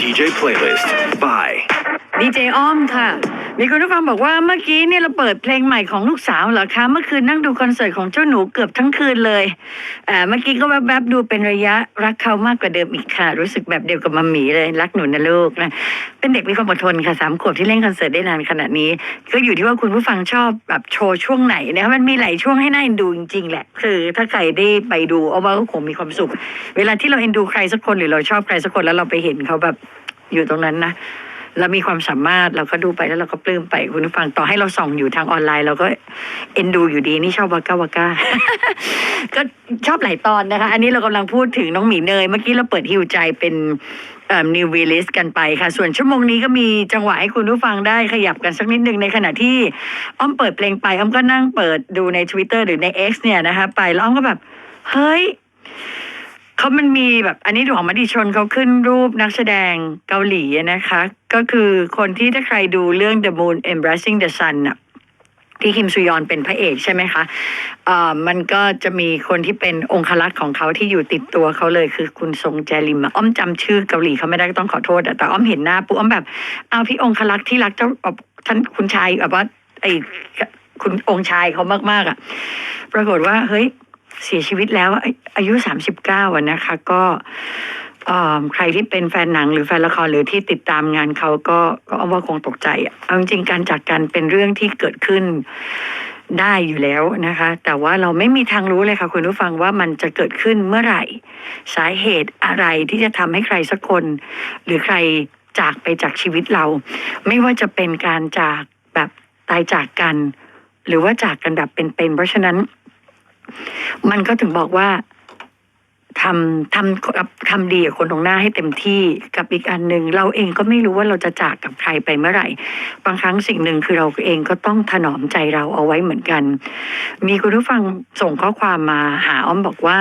DJ playlist by ดีเจอ้อมค่ะ มีคุณผู้ฟังบอกว่าเมื่อกี้เนี่ยเราเปิดเพลงใหม่ของลูกสาวเหรอคะ เมื่อคืนนั่งดูคอนเสิร์ตของเจ้าหนูเกือบทั้งคืนเลยเอ่อเมื่อกี้ก็แวบๆดูเป็นระยะรักเขามากกว่าเดิมอีกค่ะ รู้สึกแบบเดียวกับมัมหมีเลยรักหนูนะลูกนะ เป็นเด็กมีความอดทนค่ะสามขวบที่เล่นคอนเสิร์ตได้นานขนาดนี้ ก็อยู่ที่ว่าคุณผู้ฟังชอบแบบโชว์ช่วงไหนนะคะมันมีหลายช่วงให้น่าเอ็นดูจริงๆแหละ คือถ้าใครได้ไปดูเอาว่าก็คงมีความสุข เวลาที่เราเอ็นดูใครสักคนหรือเราชอบใครสักคนแล้วเราไปเห็นเขาแบบอยู่ตรงนั้นนะเรามีความสามารถเราก็ดูไปแล้วเราก็ปลื้มไปคุณผู้ฟังต่อให้เราส่องอยู่ทางออนไลน์ เราก็เอ็นดูอยู่ดีนี่ชอบวาก้าวาก้าก็ชอบหลายตอนนะคะ อันนี้เรากำลังพูดถึงน้องหมีเนย เมื่อกี้เราเปิดฮิวใจเป็นเอ่อ new release กันไปค่ะ ส่วนชั่วโมงนี้ก็มีจังหวะให้คุณผู้ฟังได้ขยับกันสักนิดหนึ่งในขณะที่อ้อมเปิดเพลงไปอ้อมก็นั่งเปิดดูใน Twitter หรือใน X เนี่ยนะคะ ไปแล้วอ้อมก็แบบ เฮ้ย เขามันมีแบบอันนี้ดูของมติชนเขาขึ้นรูปนักแสดงเกาหลีนะคะ ก็คือคนที่ถ้าใครดูเรื่อง The Moon Embracing the Sun น่ะที่คิมซุยอนเป็นพระเอกใช่ไหมคะเอ่อมันก็จะมีคนที่เป็นองคลักษ์ของเขาที่อยู่ติดตัวเขาเลยคือคุณทรงแจลิมอ้อมจำชื่อเกาหลีเขาไม่ได้ก็ต้องขอโทษอะแต่อ้อมเห็นหน้าปุ๊บอ้อมแบบเอาพี่องคลักษ์ที่รักเจ้าท่านคุณชายแบบว่าไอ้คุณองค์ชายเขามากๆอะปรากฏว่าเฮ้ย เสียชีวิตแล้วอายุสามสิบเก้าอะนะคะ ก็ใครที่เป็นแฟนหนังหรือแฟนละครหรือที่ติดตามงานเขาก็ก็เอาว่าคงตกใจเอาจริงการจากกันเป็นเรื่องที่เกิดขึ้นได้อยู่แล้วนะคะ แต่ว่าเราไม่มีทางรู้เลยค่ะคุณผู้ฟังว่ามันจะเกิดขึ้นเมื่อไหร่ สาเหตุอะไรที่จะทำให้ใครสักคน หรือใครจากไปจากชีวิตเรา ไม่ว่าจะเป็นการจากแบบตายจากกัน หรือว่าจากกันแบบเป็นๆเพราะฉะนั้น มันก็ถึงบอกว่าทำทำกับทำดีกับคนตรงหน้าให้เต็มที่กับอีกอันหนึ่งเราเองก็ไม่รู้ว่าเราจะจากกับใครไปเมื่อไหร่ บางครั้งสิ่งหนึ่งคือเราเองก็ต้องถนอมใจเราเอาไว้เหมือนกัน มีคุณผู้ฟังส่งข้อความมาหาอ้อมบอกว่า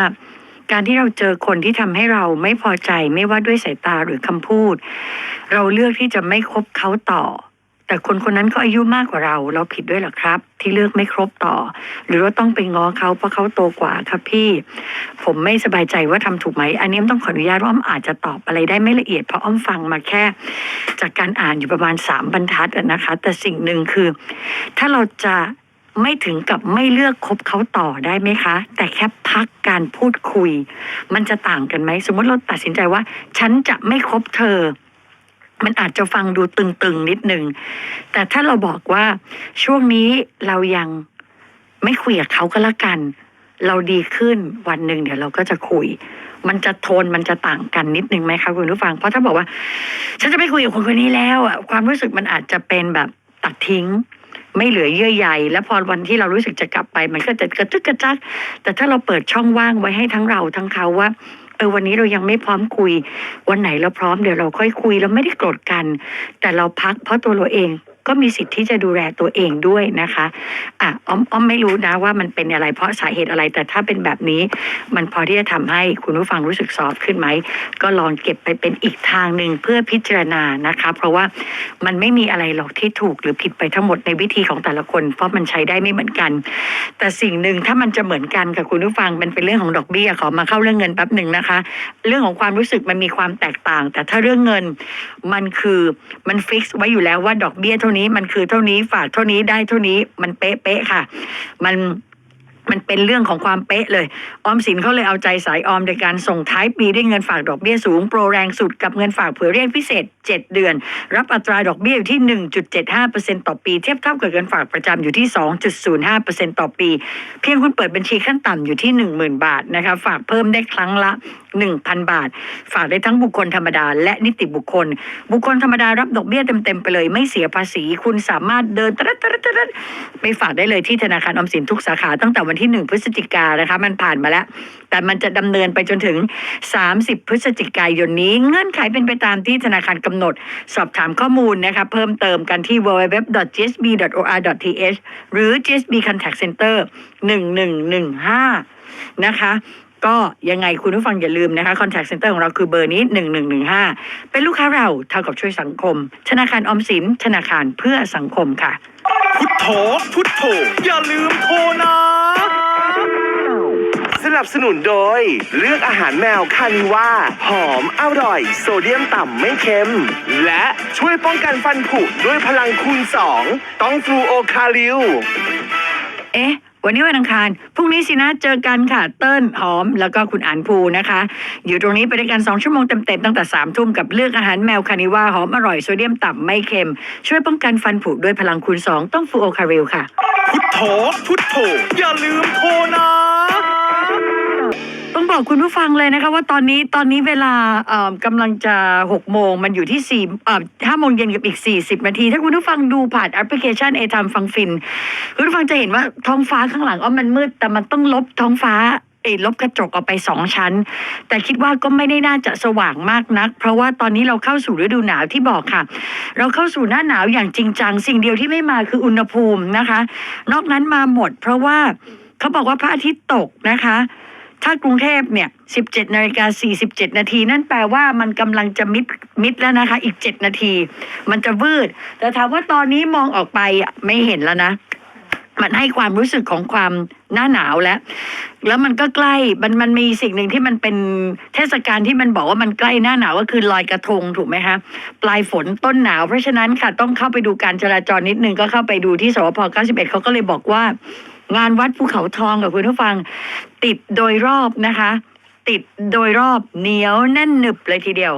การที่เราเจอคนที่ทำให้เราไม่พอใจไม่ว่าด้วยสายตาหรือคำพูด เราเลือกที่จะไม่คบเขาต่อ แต่คนคนนั้นก็อายุมากกว่าเรา เราผิดด้วยหรอครับ ที่เลือกไม่ครบต่อ หรือว่าต้องไปง้อเขาเพราะเขาโตกว่าครับพี่ ผมไม่สบายใจว่าทำถูกไหม อันนี้ต้องขออนุญาตว่าอ้อมอาจจะตอบอะไรได้ไม่ละเอียดเพราะอ้อมฟังมาแค่ จากการอ่านอยู่ประมาณสามบรรทัดนะคะ แต่สิ่งหนึ่งคือ ถ้าเราจะไม่ถึงกับไม่เลือกคบเขาต่อได้ไหมคะ แต่แค่พักการพูดคุย มันจะต่างกันไหม สมมติเราตัดสินใจว่า ฉันจะไม่คบเธอ มันอาจจะฟังดูตึงๆนิดหนึ่ง แต่ถ้าเราบอกว่าช่วงนี้เรายังไม่คุยกับเขาก็แล้วกัน เราดีขึ้นวันหนึ่งเดี๋ยวเราก็จะคุย มันจะโทนมันจะต่างกันนิดนึงไหมคะคุณผู้ฟัง เพราะถ้าบอกว่า ฉันจะไม่คุยกับคนคนนี้แล้วอะความรู้สึกมันอาจจะเป็นแบบตัดทิ้ง ไม่เหลือเยื่อใยแล้วพอวันที่เรารู้สึกจะกลับไป มันก็จะกระจุกกระจักแต่ถ้าเราเปิดช่องว่างไว้ให้ทั้งเราทั้งเขาว่า ออวันนี้เรายังไม่พร้อมคุย วันไหนเราพร้อมเดี๋ยวเราค่อยคุยเราไม่ได้โกรธกัน แต่เราพักเพราะตัวเราเอง ก็มีสิทธิ์ที่จะดูแลตัวเองด้วยนะคะอะอ้อมอ้อมไม่รู้นะว่ามันเป็นอะไรเพราะสาเหตุอะไร แต่ถ้าเป็นแบบนี้ มันพอที่จะทำให้คุณผู้ฟังรู้สึกซอฟขึ้นไหม ก็ลองเก็บไปเป็นอีกทางหนึ่งเพื่อพิจารณานะคะ เพราะว่ามันไม่มีอะไรหรอกที่ถูกหรือผิดไปทั้งหมดในวิธีของแต่ละคน เพราะมันใช้ได้ไม่เหมือนกัน แต่สิ่งหนึ่งถ้ามันจะเหมือนกันกับคุณผู้ฟังมันเป็นเรื่องของดอกเบี้ยขอมาเข้าเรื่องเงินแป๊บหนึ่งนะคะ เรื่องของความรู้สึกมันมีความแตกต่าง แต่ถ้าเรื่องเงินมันคือมันฟิกซ์ไว้อยู่แล้วว่าดอกเบี้ยเท่านี้มันคือเท่านี้ฝากเท่านี้ได้เท่านี้มันเป๊ะๆค่ะ มันมันเป็นเรื่องของความเป๊ะเลย ออมสินเขาเลยเอาใจสายออมในการส่งท้ายปีด้วยเงินฝากดอกเบี้ยสูง โปรแรงสุดกับเงินฝากเผื่อเรียกพิเศษ 7 เดือน รับอัตราดอกเบี้ยอยู่ที่ 1.75%ต่อปี เทียบเท่ากับเงินฝากประจำอยู่ที่ 2.05%ต่อปี เพียงคุณเปิดบัญชีขั้นต่ำอยู่ที่ 10,000 บาทนะคะฝากเพิ่มได้ครั้งละ 1,000 บาท ฝากได้ทั้งบุคคลธรรมดา และนิติบุคคล บุคคลธรรมดารับดอกเบี้ยเต็มๆไปเลย ไม่เสียภาษี คุณสามารถเดินตะดตะดตะดไปฝากได้เลยที่ธนาคารออมสินทุกสาขาตั้งแต่วันที่ 1 พฤศจิกายนะคะมันผ่านมาแล้ว แต่มันจะดำเนินไปจนถึง 30 พฤศจิกายนนี้ เงื่อนไขเป็นไปตามที่ธนาคารกำหนด สอบถามข้อมูลนะคะเพิ่มเติมกันที่ www.gsb.or.th หรือ GSB Contact Center 1115 นะคะ ก็ยังไงคุณผู้ฟังอย่าลืมนะคะ contact center ของเราคือเบอร์นี้ 1115 เป็นลูกค้าเราเท่ากับช่วยสังคม ธนาคารออมสิน ธนาคารเพื่อสังคมค่ะ พุทโธพุทโธอย่าลืมโทรนะ สนับสนุนโดย เลือกอาหารแมวคานิว่า หอมอร่อย โซเดียมต่ำไม่เค็ม และช่วยป้องกันฟันผุด้วยพลังคูณ 2 ต้องฟลูโอคาลิว เอ๊ะ วันนี้วันอังคาร พรุ่งนี้สินะเจอกันค่ะ เติ้ลหอม แล้วก็คุณอันภูนะคะ อยู่ตรงนี้ไปด้วยกัน 2 ชั่วโมงเต็มๆตั้งแต่3ามทุ่มกับเลือกอาหารแมวคานิว่าหอมอร่อยโซเดียมต่ำไม่เค็ม ช่วยป้องกันฟันผุด้วยพลังคูณ 2 ต้องฟูโอคาริลค่ะ พุทโธพุทโธอย่าลืมโทรนะ ต้องบอกคุณผู้ฟังเลยนะคะว่าตอนนี้ตอนนี้เวลาเอ่อกำลังจะ6โมงมันอยู่ที่4เอ่อ5โมงเย็นกับอีก40นาที ถ้าคุณผู้ฟังดูผ่านแอปพลิเคชันเอทามฟังฟิน คุณผู้ฟังจะเห็นว่าท้องฟ้าข้างหลังอ๋อมันมืด แต่มันต้องลบท้องฟ้าเอยลบกระจกออกไปสองชั้น แต่คิดว่าก็ไม่ได้น่าจะสว่างมากนัก เพราะว่าตอนนี้เราเข้าสู่ฤดูหนาวที่บอกค่ะ เราเข้าสู่หน้าหนาวอย่างจริงจัง สิ่งเดียวที่ไม่มาคืออุณหภูมินะคะ นอกนั้นมาหมด เพราะว่าเขาบอกว่าพระอาทิตย์ตกนะคะ ถ้ากรุงเทพเนี่ย 17นาฬิกา47 นาที นั่นแปลว่ามันกำลังจะมิดมิดแล้วนะคะ อีก 7 นาที มันจะวืด แต่ถามว่าตอนนี้มองออกไปไม่เห็นแล้วนะ มันให้ความรู้สึกของความหน้าหนาวแล้ว แล้วมันก็ใกล้ มันมันมีสิ่งหนึ่งที่มันเป็นเทศกาลที่มันบอกว่ามันใกล้หน้าหนาวก็คือลอยกระทงถูกไหมคะ ปลายฝนต้นหนาว เพราะฉะนั้นค่ะต้องเข้าไปดูการจราจรนิดนึงก็เข้าไปดูที่สพ91เขาก็เลยบอกว่างานวัดภูเขาทองกับคุณผู้ฟัง ติดโดยรอบนะคะ ติดโดยรอบเหนียวแน่นหนึบเลยทีเดียว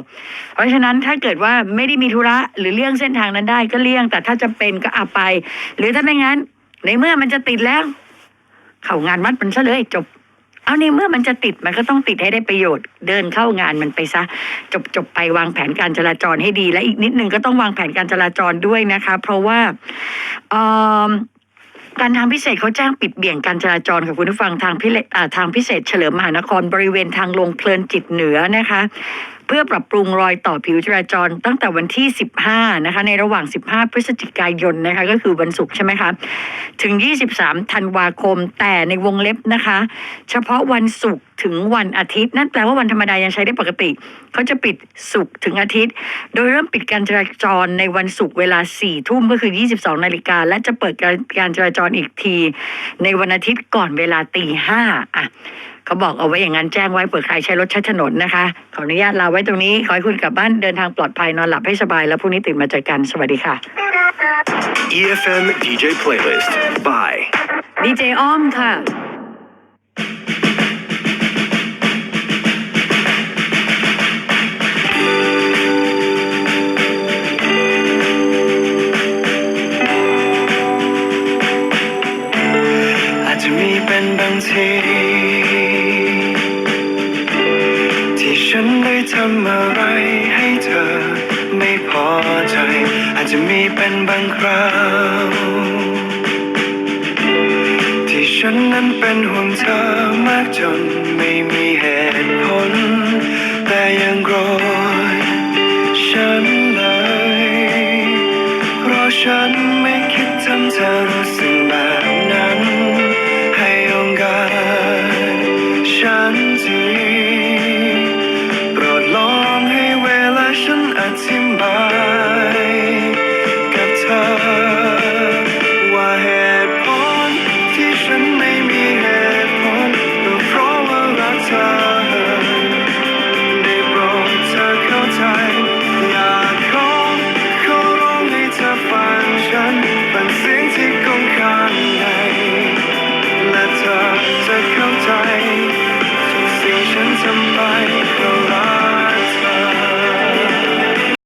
เพราะฉะนั้นถ้าเกิดว่าไม่ได้มีธุระหรือเลี่ยงเส้นทางนั้นได้ก็เลี่ยง แต่ถ้าจะเป็นก็เอาไป หรือถ้าไม่งั้น ในเมื่อมันจะติดแล้ว เข้างานวัดมันซะเลยจบเอาในเมื่อมันจะติดมันก็ต้องติดให้ได้ประโยชน์ เดินเข้างานมันไปซะ จบจบไปวางแผนการจราจรให้ดี และอีกนิดนึงก็ต้องวางแผนการจราจรด้วยนะคะ เพราะว่าเอิ่ม การทางพิเศษเขาแจ้งปิดเบี่ยงการจราจรค่ะคุณผู้ฟังทางพิเลอ่าทางพิเศษเฉลิมมหานครบริเวณทางลงเพลินจิตเหนือนะคะ เพื่อปรับปรุงรอยต่อผิวจราจรตั้งแต่วันที่ 15 นะคะ ในระหว่าง 15 พฤศจิกายนนะคะ ก็คือวันศุกร์ใช่ไหมคะ ถึง 23 ธันวาคม แต่ในวงเล็บนะคะ เฉพาะวันศุกร์ถึงวันอาทิตย์ นั่นแปลว่าวันธรรมดายังใช้ได้ปกติ เขาจะปิดศุกร์ถึงอาทิตย์ โดยเริ่มปิดการจราจรในวันศุกร์เวลา 4 ทุ่มก็คือ 22 นาฬิกา และจะเปิดการจราจรอีกที ในวันอาทิตย์ก่อนเวลาตีห้าอะ เขาบอกเอาไว้อย่างนั้นแจ้งไว้เผื่อใครใช้รถใช้ถนนนะคะ ขออนุญาตลาไว้ตรงนี้ ขอให้คุณกลับบ้านเดินทางปลอดภัยนอนหลับให้สบายแล้วพรุ่งนี้ตื่นมาเจอกันสวัสดีค่ะ EFM DJ playlist by ดีเจอ้อมค่ะ อาจจะมีเป็นบางทีที่ำอะไรให้เธอ ไม่พอใจ อาจจะมีเป็นบางคราวที่ฉันนั้นเป็นห่วงเธอมากจนไม่มีเหตุผล แต่ยังโกรธฉันเลยเพราะฉันไม่คิดทำเธอ